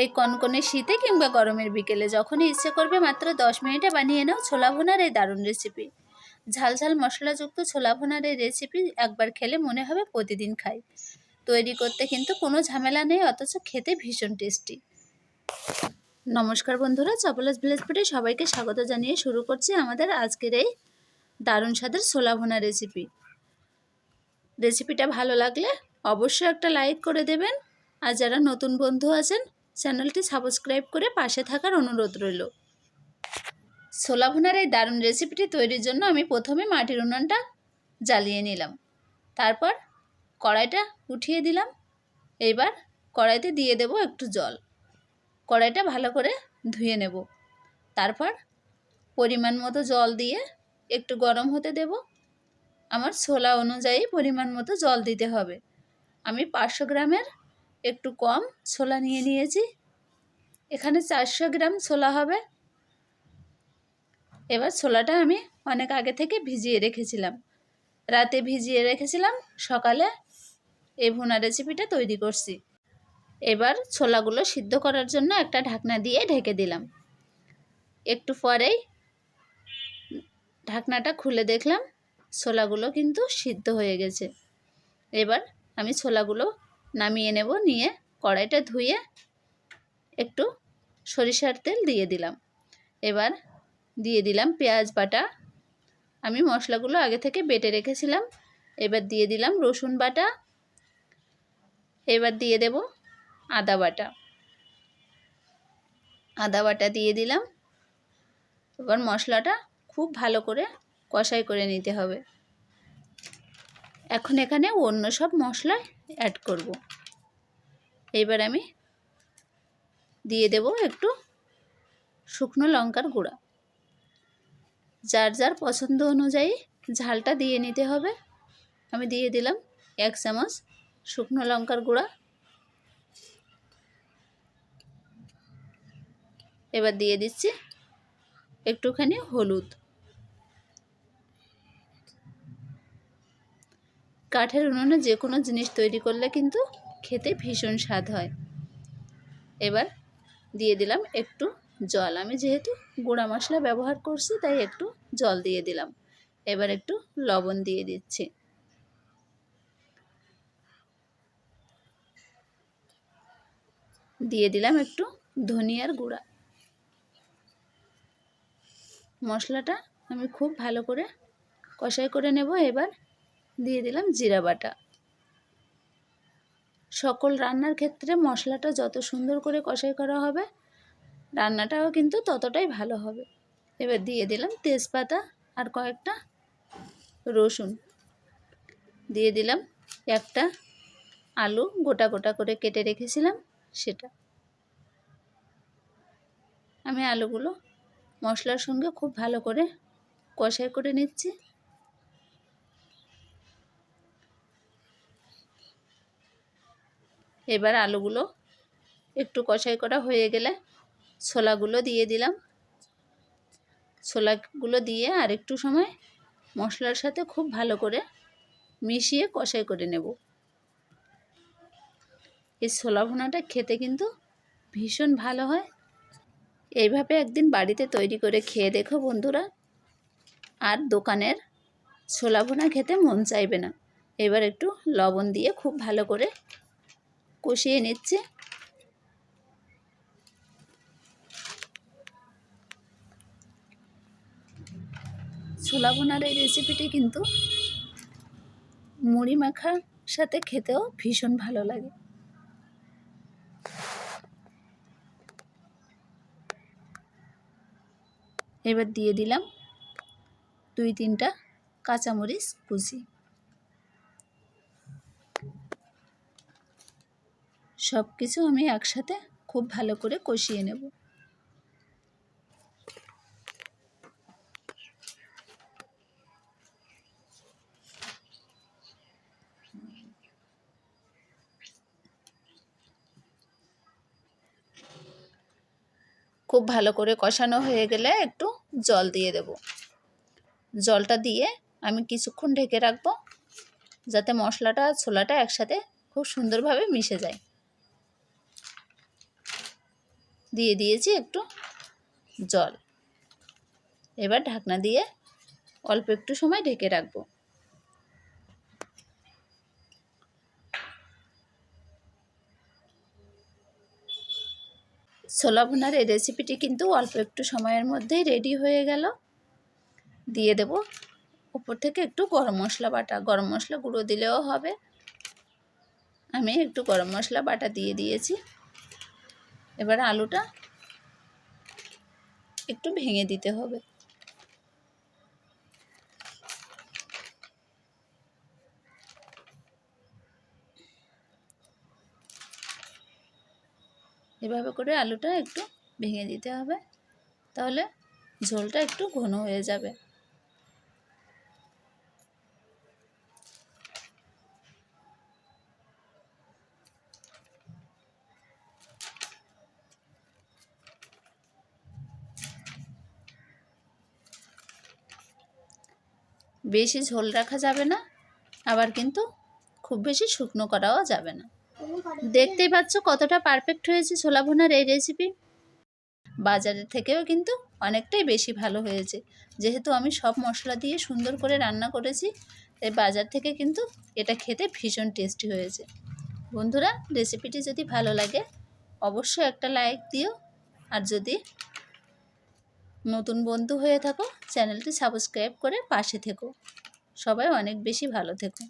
এই কনকনে শীতে কিংবা গরমের বিকেলে যখনই ইচ্ছে করবে মাত্র দশ মিনিটে বানিয়ে নাও ছোলা ভুনার এই দারুণ রেসিপি ঝালঝাল মশলাযুক্ত ছোলা ভুনার এই রেসিপি একবার খেলে মনে হবে প্রতিদিন খাই। তৈরি করতে কিন্তু কোনো ঝামেলা নেই, অথচ খেতে ভীষণ টেস্টি নমস্কার বন্ধুরা, চপলাস ভিলেজ ফুডে সবাইকে স্বাগত জানিয়ে শুরু করছি আমাদের আজকের এই দারুণ স্বাদের ছোলা ভুনা রেসিপি রেসিপিটা ভালো লাগলে অবশ্যই একটা লাইক করে দেবেন। আর যারা নতুন বন্ধু আছেন চ্যানেলটি সাবস্ক্রাইব করে পাশে থাকার অনুরোধ রইল। ছোলা ভুনার এই দারুণ রেসিপিটি তৈরির জন্য আমি প্রথমে মাটির উনুনটা জ্বালিয়ে নিলাম। তারপর কড়াইটা উঠিয়ে দিলাম। এইবার কড়াইতে দিয়ে দেব একটু জল। কড়াইটা ভালো করে ধুয়ে নেব। তারপর পরিমাণ মতো জল দিয়ে একটু গরম হতে দেব। আমার ছোলা অনুযায়ী পরিমাণ মতো জল দিতে হবে। আমি পাঁচশো গ্রামের একটু কম, ছোলা নিয়ে নিয়েছি। এখানে চারশো গ্রাম ছোলা হবে। এবার ছোলাটা আমি অনেক আগে থেকে ভিজিয়ে রেখেছিলাম। রাতে ভিজিয়ে রেখেছিলাম, সকালে এই ভুনা রেসিপিটা তৈরি করছি। এবার ছোলাগুলো সিদ্ধ করার জন্য একটা ঢাকনা দিয়ে ঢেকে দিলাম। একটু পরেই ঢাকনাটা খুলে দেখলাম, ছোলাগুলো কিন্তু সিদ্ধ হয়ে গেছে। এবার আমি ছোলাগুলো নামিয়ে নেব, নিয়ে কড়াইটা ধুয়ে একটু সরিষার তেল দিয়ে দিলাম। এবার দিয়ে দিলাম পেঁয়াজ বাটা। আমি মশলাগুলো আগে থেকে বেটে রেখেছিলাম। এবার দিয়ে দিলাম রসুন বাটা। এবার দিয়ে দেব আদা বাটা। আদা বাটা দিয়ে দিলাম। এবার মশলাটা খুব ভালো করে কষাই করে নিতে হবে। এখন এখানে অন্য সব মশলা অ্যাড করব। এবার আমি দিয়ে দেব একটু শুকনো লঙ্কার গুঁড়া। যার যার পছন্দ অনুযায়ী ঝালটা দিয়ে নিতে হবে। আমি দিয়ে দিলাম এক চামচ শুকনো লঙ্কার গুঁড়া। এবার দিয়ে দিচ্ছি একটুখানি হলুদ। কাঠের উনুনে যে কোনো জিনিস তৈরি করলে কিন্তু খেতে ভীষণ স্বাদ হয়। এবার দিয়ে দিলাম একটু জল। আমি যেহেতু গুঁড়া মশলা ব্যবহার করছি, তাই একটু জল দিয়ে দিলাম। এবার একটু লবণ দিয়ে দিচ্ছি। দিয়ে দিলাম একটু ধনিয়ার গুঁড়া। মশলাটা আমি খুব ভালো করে কষাই করে নেব। এবার দিয়ে দিলাম জিরা বাটা। সকল রান্নার ক্ষেত্রে মশলাটা যত সুন্দর করে কষাই করা হবে, রান্নাটাও কিন্তু ততটাই ভালো হবে। এবার দিয়ে দিলাম তেজপাতা আর কয়েকটা রসুন। দিয়ে দিলাম একটা আলু গোটা গোটা করে কেটে রেখেছিলাম সেটা। আমি আলুগুলো মশলার সঙ্গে খুব ভালো করে কষাই করে নিচ্ছি। এবার আলুগুলো একটু কষাই করা হয়ে গেলে ছোলাগুলো দিয়ে দিলাম। ছোলাগুলো দিয়ে আর একটু সময় মশলার সাথে খুব ভালো করে মিশিয়ে কষাই করে নেব। এই ছোলা ভুনাটা খেতে কিন্তু ভীষণ ভালো হয়। এইভাবে একদিন বাড়িতে তৈরি করে খেয়ে দেখো বন্ধুরা। আর দোকানের ছোলা ভুনা খেতে মন চাইবে না। এবার একটু লবণ দিয়ে খুব ভালো করে কষিয়ে নিচ্ছে। ছোলা বোনার এই রেসিপিটি কিন্তু মুড়ি মাখার সাথে খেতেও ভীষণ ভালো লাগে। এবার দিয়ে দিলাম দুই তিনটা কাঁচামরিচ কুচি। সব কিছু আমি একসাথে খুব ভালো করে কষিয়ে নেব। খুব ভালো করে কষানো হয়ে গেলে একটু জল দিয়ে দেব। জলটা দিয়ে আমি কিছুক্ষণ ঢেকে রাখব, যাতে মশলাটা ছোলাটা একসাথে খুব সুন্দরভাবে মিশে যায়। দিয়ে দিয়েছি একটু জল। এবার ঢাকনা দিয়ে অল্প একটু সময় ঢেকে রাখব। ছোলা ভুনার এই রেসিপিটি কিন্তু অল্প একটু সময়ের মধ্যেই রেডি হয়ে গেল। দিয়ে দেব উপর থেকে একটু গরম মশলা বাটা। গরম মশলা গুঁড়ো দিলেও হবে। আমি একটু গরম মশলা বাটা দিয়ে দিয়েছি। এবার আলুটা একটু ভেঙে দিতে হবে। এভাবে করে আলুটা একটু ভেঙে দিতে হবে, তাহলে ঝোলটা একটু ঘন হয়ে যাবে। বেশি ঝোল রাখা যাবে না, আবার কিন্তু খুব বেশি শুকনো করাও যাবে না। দেখতেই পাচ্ছ কতটা পারফেক্ট হয়েছে ছোলা ভোনার এই রেসিপি বাজারের থেকেও কিন্তু অনেকটাই বেশি ভালো হয়েছে। যেহেতু আমি সব মশলা দিয়ে সুন্দর করে রান্না করেছি, তাই বাজার থেকে কিন্তু এটা খেতে ভীষণ টেস্টি হয়েছে। বন্ধুরা রেসিপিটি যদি ভালো লাগে, অবশ্যই একটা লাইক দিও। আর যদি নতুন বন্ধু হয়ে থাকো চ্যানেলটি সাবস্ক্রাইব করে পাশে থেকো। সবাই অনেক বেশি ভালো থেকো।